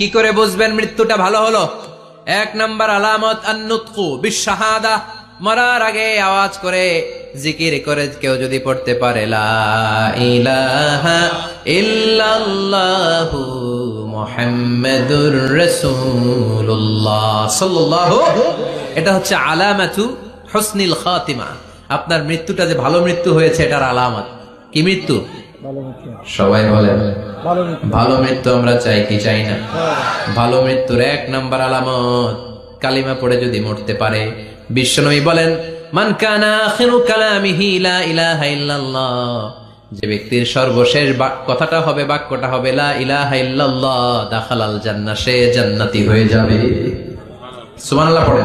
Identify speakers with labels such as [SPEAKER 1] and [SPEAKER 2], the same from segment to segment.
[SPEAKER 1] কি করে বুঝবেন মৃত্যুটা ভালো হলো? এক নম্বর আলামত আন্নুতকু বিশাহাদা মরার আগে আওয়াজ করে জিকির করে কেউ যদি পড়তে পারে এটা হচ্ছে আলামাতু হুসনিল খাতিমা। আপনার মৃত্যুটা যে ভালো মৃত্যু হয়েছে, এটার আলামত। কি মৃত্যু? সবাই বলেন
[SPEAKER 2] ভালো মৃত্যু
[SPEAKER 1] আমরা চাই কি চাই না? ভালো মৃত্যুর এক নাম্বার আলামত কালিমা পড়ে যদি মরতে পারে। বিশ্বনবী বলেন মান কানা আখিরু কালামিহি লা ইলাহা ইল্লাল্লাহ। যে ব্যক্তির সর্বশেষ কথাটা হবে বাক্যটা হবে লা ইলাহা ইল্লাল্লাহ দাখালাল জান্নাহ সে জান্নাতি হয়ে যাবে। সুবহানাল্লাহ পড়ে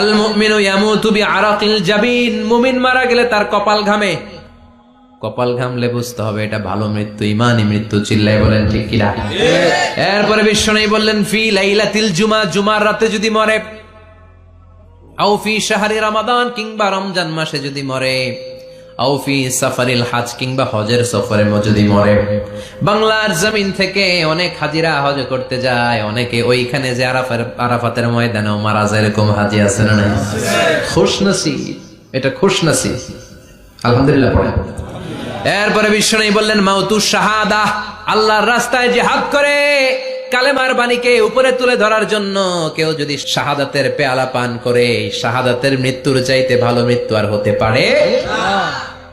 [SPEAKER 1] আল মুমিনু ইয়ামুতু বিআরাকিল জাবিন। মুমিন মারা গেলে তার কপাল ঘামে। কপাল ঘামলে বুঝতে হবে এটা ভালো মৃত্যু, ইমানই মৃত্যু চিল্লাই বলেন ঠিক এরপরে বিশ্বনবী বললেন, ফি লাইলাতিল জুমা, জুমার রাতে যদি মরে, আও ফি শাহরি রমাদান কিংবা রমজান মাসে যদি মরে। আও ফি সাফারিল হাজ কিংবা হজের মরে। বাংলার থেকে অনেক হাজিরা হজ করতে যায়, অনেকে ওইখানে যে আরাফের আরাফাতের এরকম নাই? এটা এরপরে বিশ্বনবী বললেন, মাউতু শাহাদা, আল্লাহর রাস্তায় জিহাদ করে। কালেমার বাণীকে উপরে তুলে ধরার জন্য কেউ যদি শাহাদাতের পেয়ালা পান করে শাহাদাতের মৃত্যুর চাইতে ভালো মৃত্যু আর হতে পারে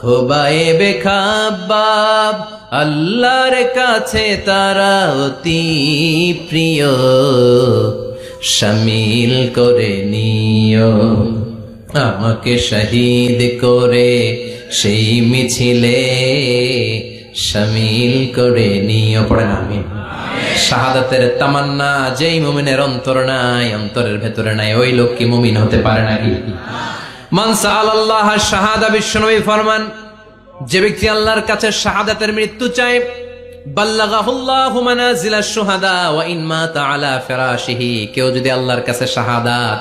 [SPEAKER 1] খোবায়েবে খাবাব আল্লাহর কাছে তারা অতি প্রিয়। শামিল করে নিও, আমাকে শহীদ করে সেই মিছিলে। শামিল করে নিও, পড়েন আমি শাহাদাতের তামান্না, যেই মুমিনের অন্তর নাই, অন্তরের ভেতরে নাই, ওই লোক কি মুমিন হতে পারে নাকি? মানসা আল্লাহ শাহাদা বিশ্বনবী ফরমান, যে ব্যক্তি আল্লাহর কাছে শাহাদাতের মৃত্যু চায় কেউ যদি আল্লাহর কাছে শাহাদাত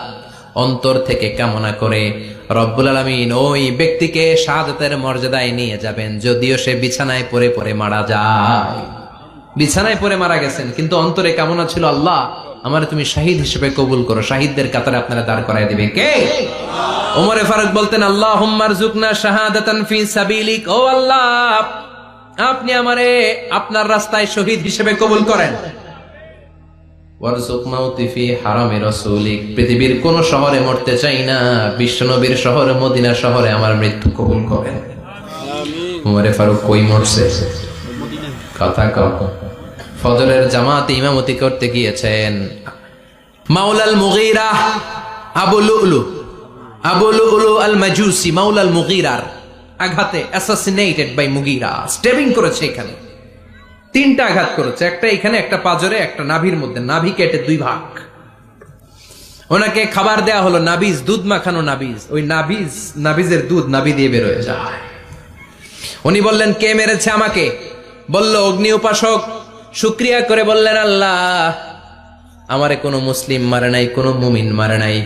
[SPEAKER 1] অন্তর থেকে কামনা করে, রব্বুল আলামিন ওই ব্যক্তিকে শাহাদাতের মর্যাদায় নিয়ে যাবেন, যদিও সে বিছানায় পরে পরে মারা যায়। বিছানায় পরে মারা গেছেন, কিন্তু অন্তরে কামনা ছিল, আল্লাহ, আমার তুমি শাহিদ হিসেবে কবুল করো, শাহিদদের কাতারে আপনারা দাঁড় করাই দিবে কে? ওমরে ফারুক বলতেন আল্লাহ হুম্মার জুকনা শাহাদাতান ফি সাবিলিক। ও আল্লাহ আপনি আমারে আপনার রাস্তায় শহীদ হিসেবে কবুল করেন। পৃথিবীর কোন শহরে মরতে চাই না বিশ্বনবীর শহরে মদিনা শহরে আমার মৃত্যু কবুল করেন। উমরে ফারুক কই মরছে? কথা কম ফজরের জামাতে ইমামতি করতে গিয়েছেন মাওলাল মুগীরা আবু লুলু। আবু লুলু আল মাজুসি মাওলাল মুগীরার আঘাতে অ্যাসাসিনেটেড বাই মুগীরা। স্টেবিং করেছে এখানে। তিনটা আঘাত করেছে, একটা এখানে, একটা পাজরে, একটা নাভির মধ্যে। নাভি কেটে দুই ভাগ। ওনাকে খাবার দেয়া হলো, নাবিজ, দুধ মাখানো নাবিজ। ওই নাবিজ, নাবিজের দুধ নাবি দিয়ে বেরোয় যায়। উনি বললেন, কে মেরেছে আমাকে? বলল, অগ্নি উপাসক। শুক্রিয়া করে বললেন, আল্লাহ, আমারে কোনো মুসলিম মারে নাই, কোনো মুমিন মারে নাই।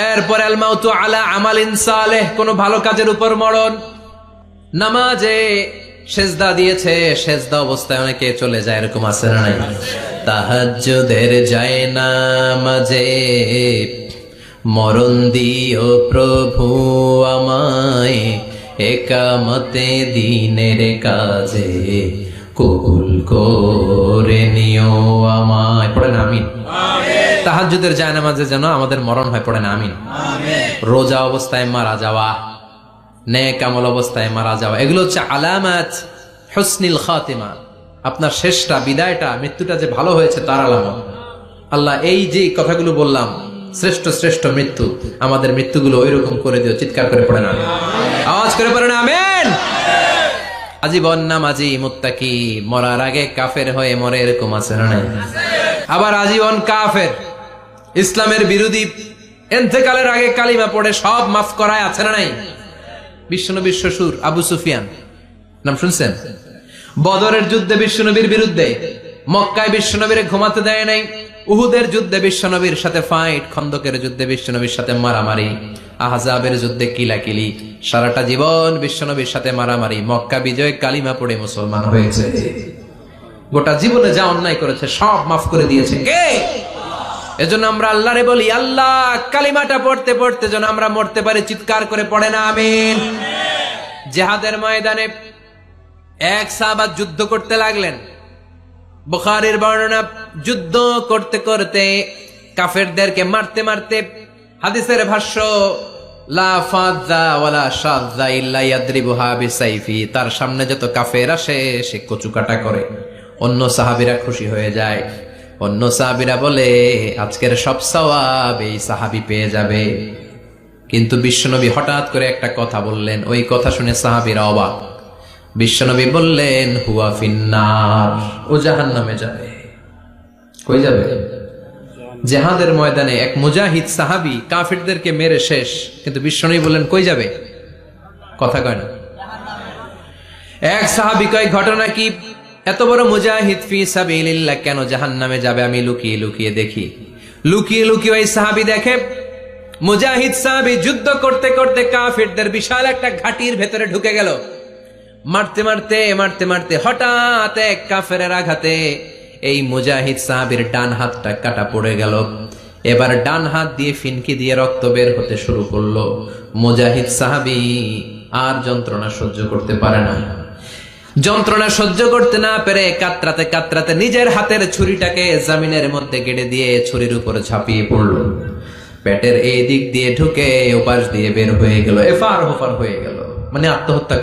[SPEAKER 1] এরপর আল মাউতু আলা আমালিন সালেহ, কোন ভালো কাজের উপর মরণ। নামাজে সেজদা দিয়েছে, সেজদা অবস্থায় অনেকে চলে যায়, এরকম আছে না নাই? তাহাজ্জুদের যায় না মাঝে মরণ দিও প্রভু আমায়, একামতে দিনের কাজে কবুল করে তাহাজ্জুদের যায় নামাজে যেন আমাদের মরণ হয় পড়েন আমিন। রোজা অবস্থায় মারা যাওয়া নেক আমল অবস্থায় মারা যাওয়া এগুলো হচ্ছে আলামাত হসনিল খাতিমা। আপনার শেষটা বিদায়টা মৃত্যুটা যে ভালো হয়েছে তার আলামত। আল্লাহ এই যে কথাগুলো বললাম শ্রেষ্ঠ শ্রেষ্ঠ মৃত্যু আমাদের মৃত্যুগুলো ওইরকম করে দিও চিৎকার করে পড়ে না। আওয়াজ করে পড়ে না আমেন। আজীবন নামাজি মুত্তাকি মরার আগে কাফের হয়ে মরে এরকম আছে না? আবার আজীবন কাফের। ইসলামের বিরোধী এন্তেকালের আগে কালিমা পড়ে সব মাফ করায় আছে না নাই? বিশ্বনবীর শ্বশুর আবু সুফিয়ান। নাম শুনছেন? বদরের যুদ্ধে বিশ্বনবীর বিরুদ্ধে, মক্কায় বিশ্বনবীর ঘুমাতে দেয় নাই, উহুদের যুদ্ধে বিশ্বনবীর সাথে ফাইট খন্দকের যুদ্ধে বিশ্বনবীর সাথে মারামারি, আহজাবের যুদ্ধে কিলাকিলি, সারাটা জীবন বিশ্বনবীর সাথে মারামারি, মক্কা বিজয় কালিমা পড়ে মুসলমান হয়েছে। গোটা জীবনে যা অন্যায় করেছে, সব মাফ করে দিয়েছে। কে? এজন্য আমরা আল্লাহরে বলি, আল্লাহ, কালিমাটা পড়তে পড়তে যেন আমরা মরতে পারি, চিৎকার করে পড়ে না, আমিন। জেহাদের ময়দানে এক সাহাবাত যুদ্ধ করতে লাগলেন। বুখারীর বর্ণনা, যুদ্ধ করতে করতে কাফেরদেরকে মারতে মারতে হাদিসের ভাষ্য তার সামনে যত কাফের আসে, সে কচুকাটা করে। অন্য সাহাবীরা খুশি হয়ে যায়। অন্য সাহাবীরা বলে, আজকের সব সওয়াব এই সাহাবি পেয়ে যাবে। কিন্তু বিশ্বনবী হঠাৎ করে একটা কথা বললেন, ওই কথা শুনে সাহাবীরা অবাক। বিশ্বনবী বললেন, হুয়া ফিন্নার, ও জাহান নামে যাবে। কই যাবে? জেহাদের ময়দানে এক মুজাহিদ সাহাবি কাফিরদেরকে মেরে শেষ। কিন্তু বিশ্বনবী বললেন, কই যাবে? কথা কয় না। এক সাহাবি কয়, ঘটনা কি? এত বড় মুজাহিদ ফি সাবিলিল্লাহ কেন জাহান্নামে যাবে? আমি লুকিয়ে লুকিয়ে দেখি। লুকিয়ে লুকিয়ে ওই সাহাবি দেখে, মুজাহিদ সাহাবি যুদ্ধ করতে করতে কাফিরদের বিশাল একটা ঘাটির ভেতরে ঢুকে গেল। মারতে মারতে মারতে মারতে হঠাৎ এক কাফেরের আঘাতে এই মুজাহিদ সাহাবির ডান হাতটা কাটা পড়ে গেল। এবার ডান হাত দিয়ে ফিনকি দিয়ে রক্ত বের হতে শুরু করল। মুজাহিদ সাহাবি আর যন্ত্রণা সহ্য করতে পারে না যন্ত্রণা সহ্য করতে না পেরে কাতরাতে কাতরাতে নিজের হাতের ছুরিটাকে জামিনের মধ্যে গেড়ে দিয়ে ছুরির উপর ঝাঁপিয়ে পড়ল। পেটের এই দিক দিয়ে ঢুকে ওপাশ দিয়ে বের হয়ে গেল, এফার হোফার হয়ে গেল। মানে আত্মহত্যা